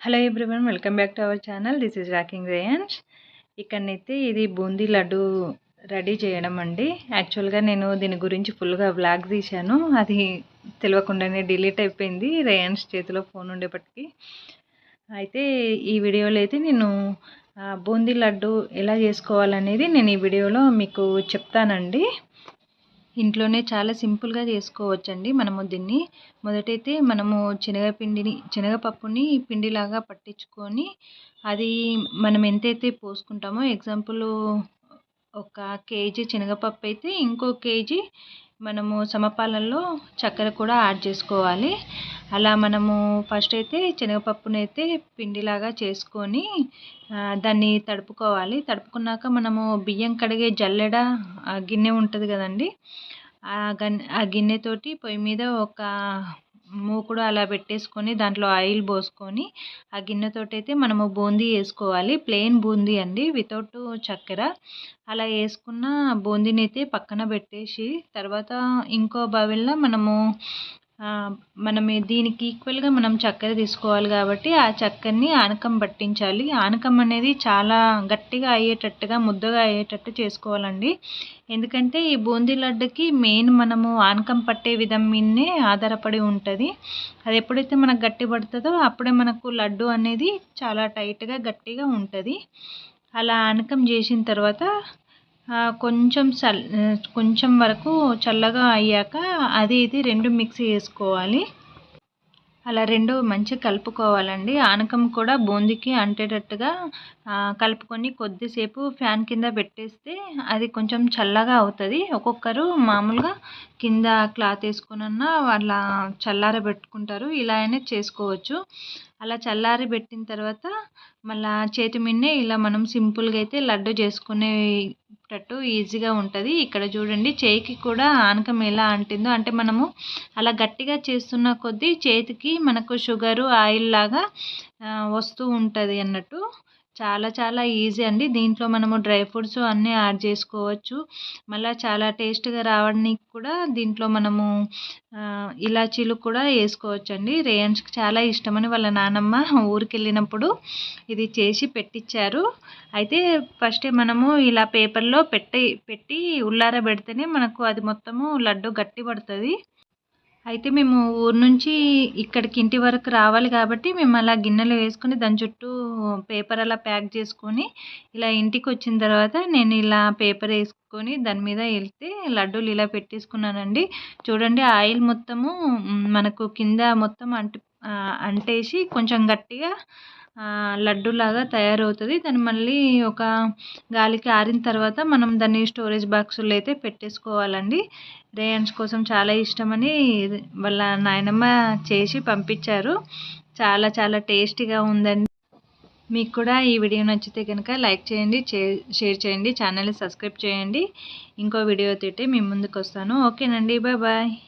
Hello everyone welcome back to our channel. This is rocking rayans ఇక్కడనైతే ఇది boondi laddu ready చేయడం అండి. యాక్చువల్గా నేను దీని గురించి ఫుల్గా వ్లాగ్ తీశాను. అది తెలియకుండానే డిలీట్ అయిపోయింది రేయన్స్ చేతిలో ఫోన్ ఉండేప్పటికీ. అయితే ఈ వీడియోలో అయితే నేను బూందీ లడ్డు ఎలా చేసుకోవాలనేది నేను ఈ వీడియోలో మీకు చెప్తానండి. ఇంట్లోనే చాలా సింపుల్గా చేసుకోవచ్చండి మనము దీన్ని. మొదటైతే మనము శనగపిండిని శనగపప్పుని పిండిలాగా పట్టించుకొని అది మనం ఎంతైతే పోసుకుంటామో ఎగ్జాంపుల్ ఒక కేజీ శనగపప్పు అయితే ఇంకో కేజీ మనము సమపాలల్లో చక్కెర కూడా యాడ్ చేసుకోవాలి. అలా మనము ఫస్ట్ అయితే శనగపప్పునైతే అయితే పిండిలాగా చేసుకొని దాన్ని తడుపుకోవాలి. తడుపుకున్నాక మనము బియ్యం కడిగే జల్లెడ గిన్నె ఉంటుంది కదండి. ఆ గన్ ఆ గిన్నెతోటి పొయ్యి మీద ఒక మూకుడు అలా పెట్టేసుకొని దాంట్లో ఆయిల్ పోసుకొని ఆ గిన్నెతోటి అయితే మనము బూందీ వేసుకోవాలి. ప్లెయిన్ బూందీ అండి వితౌట్ చక్కెర. అలా వేసుకున్న బూందీని అయితే పక్కన పెట్టేసి తర్వాత ఇంకో బావిల్లో మనము మనం దీనికి ఈక్వల్గా మనం చక్కెర తీసుకోవాలి కాబట్టి ఆ చక్కెరని ఆనకం పట్టించాలి. ఆనకం అనేది చాలా గట్టిగా అయ్యేటట్టుగా ముద్దగా అయ్యేటట్టు చేసుకోవాలండి. ఎందుకంటే ఈ బూందీ లడ్డుకి మెయిన్ మనము ఆనకం పట్టే విధం మీదనే ఆధారపడి ఉంటుంది. అది ఎప్పుడైతే మనకు గట్టి పడుతుందో అప్పుడే మనకు లడ్డు అనేది చాలా టైట్గా గట్టిగా ఉంటుంది. అలా ఆనకం చేసిన తర్వాత కొంచెం చల్ కొంచెం వరకు చల్లగా అయ్యాక అది ఇది రెండు మిక్సీ చేసుకోవాలి. అలా రెండు మంచిగా కలుపుకోవాలండి. ఆనకం కూడా బూందీకి అంటేటట్టుగా కలుపుకొని కొద్దిసేపు ఫ్యాన్ కింద పెట్టేస్తే అది కొంచెం చల్లగా అవుతుంది. ఒక్కొక్కరు మామూలుగా కింద క్లాత్ వేసుకునన్నా వాళ్ళ చల్లార పెట్టుకుంటారు. ఇలా అయినా చేసుకోవచ్చు. అలా చల్లారి పెట్టిన తర్వాత మళ్ళీ చేతి మీదనే ఇలా మనం సింపుల్గా అయితే లడ్డు చేసుకునే చేసుకునేటట్టు ఈజీగా ఉంటుంది. ఇక్కడ చూడండి చేయికి కూడా ఆనకం ఎలా అంటిందో. అంటే మనము అలా గట్టిగా చేస్తున్న కొద్దీ చేతికి మనకు షుగరు ఆయిల్ లాగా వస్తూ ఉంటుంది అన్నట్టు. చాలా చాలా ఈజీ అండి. దీంట్లో మనము డ్రై ఫ్రూట్స్ అన్నీ యాడ్ చేసుకోవచ్చు. మళ్ళీ చాలా టేస్ట్గా రావడానికి కూడా దీంట్లో మనము ఇలాచీలు కూడా వేసుకోవచ్చు అండి రేయన్స్కి చాలా ఇష్టమని వాళ్ళ నానమ్మ ఊరికి వెళ్ళినప్పుడు ఇది చేసి పెట్టించారు అయితే ఫస్టే మనము ఇలా పేపర్లో పెట్టి పెట్టి ఉల్లార పెడితేనే మనకు అది మొత్తము లడ్డు గట్టి పడుతుంది అయితే మేము ఊరు నుంచి ఇక్కడికి ఇంటి వరకు రావాలి కాబట్టి మేము అలా గిన్నెలో వేసుకొని దాని చుట్టూ పేపర్ అలా ప్యాక్ చేసుకొని ఇలా ఇంటికి వచ్చిన తర్వాత నేను ఇలా పేపర్ వేసుకొని దాని మీద వెళ్తే లడ్డూలు ఇలా పెట్టేసుకున్నానండి. చూడండి ఆయిల్ మొత్తము మనకు కింద మొత్తం అంటు అంటేసి కొంచెం గట్టిగా లడ్డులాగా తయారవుతుంది. దాన్ని మళ్ళీ ఒక గాలికి ఆరిన తర్వాత మనం దాన్ని స్టోరేజ్ బాక్సుల్లో అయితే పెట్టేసుకోవాలండి. రేయన్స్ కోసం చాలా ఇష్టమని వాళ్ళ నాయనమ్మ చేసి పంపించారు. చాలా చాలా టేస్టీగా ఉందండి. మీకు కూడా ఈ వీడియో నచ్చితే కనుక లైక్ చేయండి షేర్ చేయండి ఛానల్ని సబ్స్క్రైబ్ చేయండి. ఇంకో వీడియో తింటే మీ ముందుకు వస్తాను. ఓకేనండి బాయ్ బాయ్.